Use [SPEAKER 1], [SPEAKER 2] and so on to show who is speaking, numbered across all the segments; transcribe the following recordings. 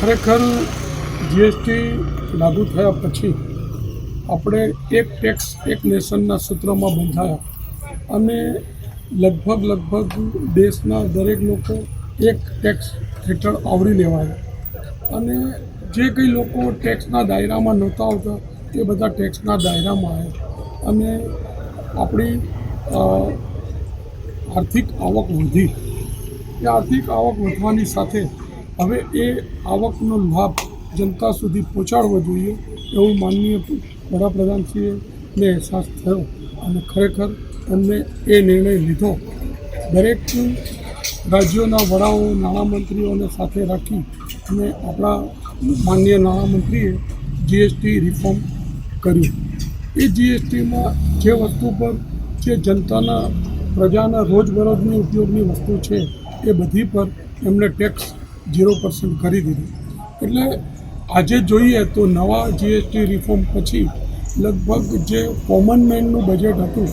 [SPEAKER 1] ખરેખર જીએસટી લાગુ થયા પછી આપણે એક ટેક્સ એક નેશનના સૂત્રમાં બંધાયા. અને લગભગ લગભગ દેશના દરેક લોકો એક ટેક્સ હેઠળ આવરી લેવાયા. અને જે કંઈ લોકો ટેક્સના દાયરામાં નહોતા આવતા તે બધા ટેક્સના દાયરામાં આવ્યા. અને આપણી આર્થિક આવક વધી. એ આર્થિક આવક વધવાની સાથે હવે એ આવકનો લાભ જનતા સુધી પહોંચાડવો જોઈએ એવું માનનીય વડાપ્રધાનશ્રીએ ને અહેસાસ થયો અને ખરેખર એમને એ નિર્ણય લીધો. દરેક રાજ્યોના વડાઓ, નાણામંત્રીઓને સાથે રાખી અને આપણા માનનીય નાણામંત્રીએ જીએસટી રિફોર્મ કર્યું. એ જીએસટીમાં જે વસ્તુ પર જે જનતાના પ્રજાના રોજબરોજની ઉપયોગની વસ્તુ છે એ બધી પર એમણે ટેક્સ ઝીરો પર્સન્ટ કરી દીધું. એટલે આજે જોઈએ તો નવા જીએસટી રિફોર્મ પછી લગભગ જે કોમન મેનનું બજેટ હતું,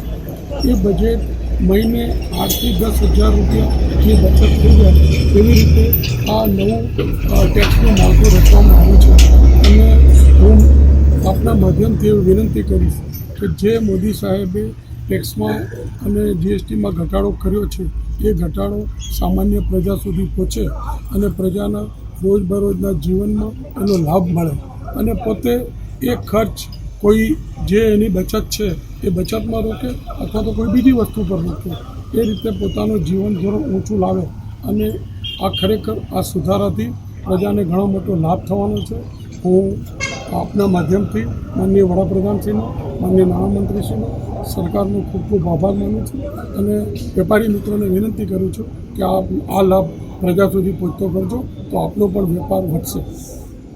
[SPEAKER 1] એ બજેટ મહિને આઠથી દસ હજાર રૂપિયા જે બચત થઈ જાય, એવી રીતે આ નવું ટેક્સનું માળખું રચવામાં આવ્યું છે. અને હું આપના માધ્યમથી એવી વિનંતી કરીશ કે જે મોદી સાહેબે ટેક્સમાં અને જીએસટીમાં ઘટાડો કર્યો છે એ ઘટાડો સામાન્ય પ્રજા સુધી પહોંચે અને પ્રજાના રોજબરોજના જીવનમાં એનો લાભ મળે. અને પોતે એ ખર્ચ કોઈ જે એની બચત છે, એ બચતમાં રોકે અથવા તો કોઈ બીજી વસ્તુ પર રોકે. એ રીતે પોતાનું જીવન ધોરણ ઊંચું લાવે અને આ ખરેખર આ સુધારાથી પ્રજાને ઘણો મોટો લાભ થવાનો છે. હું આપના માધ્યમથી માનનીય વડાપ્રધાનશ્રીનો માનનીય નાણામંત્રીશ્રીનો સરકારનો ખૂબ ખૂબ આભાર માનું છું અને વેપારી મિત્રોને વિનંતી કરું છું કે આ આ લાભ પ્રજા સુધી પહોંચતો કરજો તો આપનો પણ વેપાર વધશે.